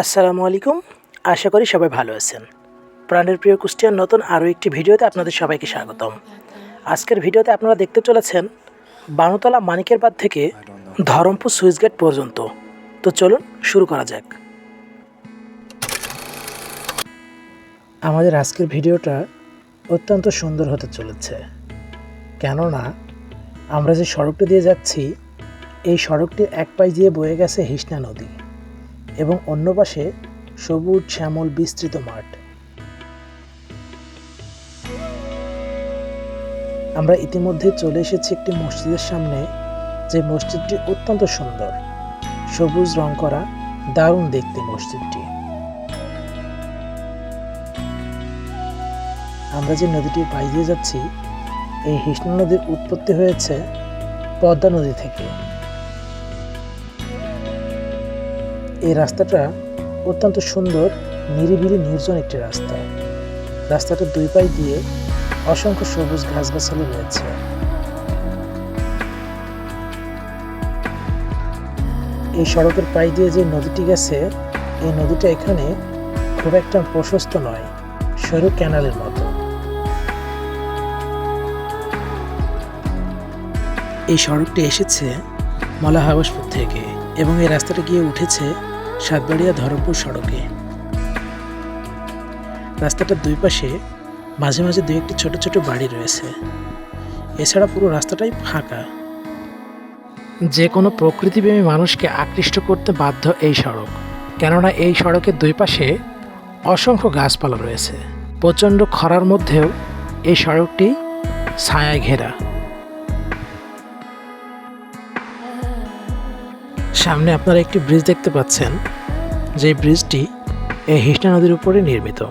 আসসালামু আলাইকুম। আশা করি সবাই ভালো আছেন। প্রাণের প্রিয় কুষ্টিয়ার নতুন আরও একটি ভিডিওতে আপনাদের সবাইকে স্বাগতম। আজকের ভিডিওতে আপনারা দেখতে চলেছেন বানুতলা মানিকের বাদ থেকে ধরমপুর সুইচ গেট পর্যন্ত। তো চলুন শুরু করা যাক। আমাদের আজকের ভিডিওটা অত্যন্ত সুন্দর হতে চলেছে। কেননা আমরা যে সড়কটি দিয়ে যাচ্ছি, এই সড়কটির এক পাশ দিয়ে বয়ে গেছে হিসনা নদী। এবং অন্য পাশে সবুজ শ্যামল বিস্তৃত মাঠ। আমরা ইতিমধ্যে চলে এসেছি একটি মসজিদের সামনে। যে মসজিদটি অত্যন্ত সুন্দর। সবুজ রং করা দারুণ দেখতে মসজিদটি। আমরা যে নদীটির পাশ দিয়ে যাচ্ছি, এই হিসনা নদীর উৎপত্তি হয়েছে পদ্মা নদী থেকে। এই রাস্তাটা অত্যন্ত সুন্দর, নিরিবিলি, নির্জন একটি রাস্তা। রাস্তাটার দুই পাশ দিয়ে অসংখ্য সবুজ গাছগাছালি রয়েছে। এই সড়কের পাশ দিয়ে যে নদীটি গেছে, এই নদীটা এখানে খুব একটা প্রশস্ত নয়, সরু ক্যানালের মতো। এই সড়কটি এসেছে মলা হাবাসপুর থেকে এবং এই রাস্তাটা গিয়ে উঠেছে সাতবাড়িয়া ধরমপুর সড়কে। রাস্তাটার দুই পাশে মাঝে মাঝে দু একটি ছোট ছোট বাড়ি রয়েছে। এছাড়া পুরো রাস্তাটাই ফাঁকা। যে কোনো প্রকৃতিপ্রেমী মানুষকে আকৃষ্ট করতে বাধ্য এই সড়ক। কেননা এই সড়কের দুই পাশে অসংখ্য গাছপালা রয়েছে। প্রচণ্ড খরার মধ্যেও এই সড়কটি ছায়ায় ঘেরা। সামনে আপনারা একটি ব্রিজ দেখতে পাচ্ছেন। যে ব্রিজটি এই হিসনা নদীর উপরে নির্মিত।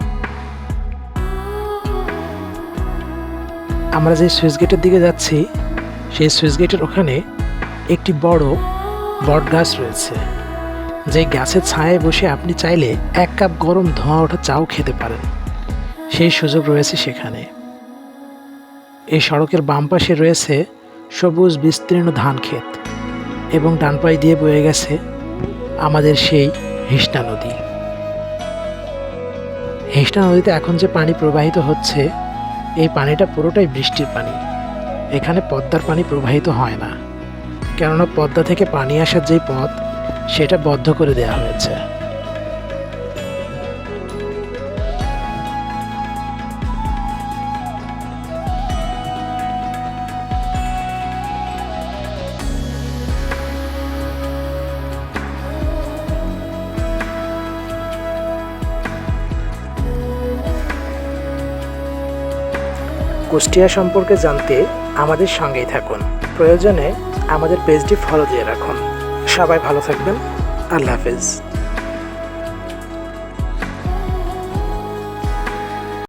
আমরা যে সুইচ গেটের দিকে যাচ্ছি, সেই সুইচ গেটের ওখানে একটি বড় বট গাছ রয়েছে। যে গাছের ছায়ায় বসে আপনি চাইলে এক কাপ গরম ধোঁয়া ওঠা চাও খেতে পারেন। সেই সুযোগ রয়েছে সেখানে। এই সড়কের বাম পাশে রয়েছে সবুজ বিস্তীর্ণ ধান ক্ষেত এবং ডান পাশ দিয়ে বয়ে গেছে আমাদের সেই হিসনা নদী। হিসনা নদীতে এখন যে পানি প্রবাহিত হচ্ছে, এই পানিটা পুরোটাই বৃষ্টির পানি। এখানে পদ্মার পানি প্রবাহিত হয় না। কেননা পদ্মা থেকে পানি আসার যেই পথ, সেটা বদ্ধ করে দেওয়া হয়েছে। কুষ্টিয়া সম্পর্কে জানতে আমাদের সঙ্গেই থাকুন। প্রয়োজনে আমাদের পেজটি ফলো দিয়ে রাখুন। সবাই ভালো থাকবেন। আল্লাহ হাফেজ।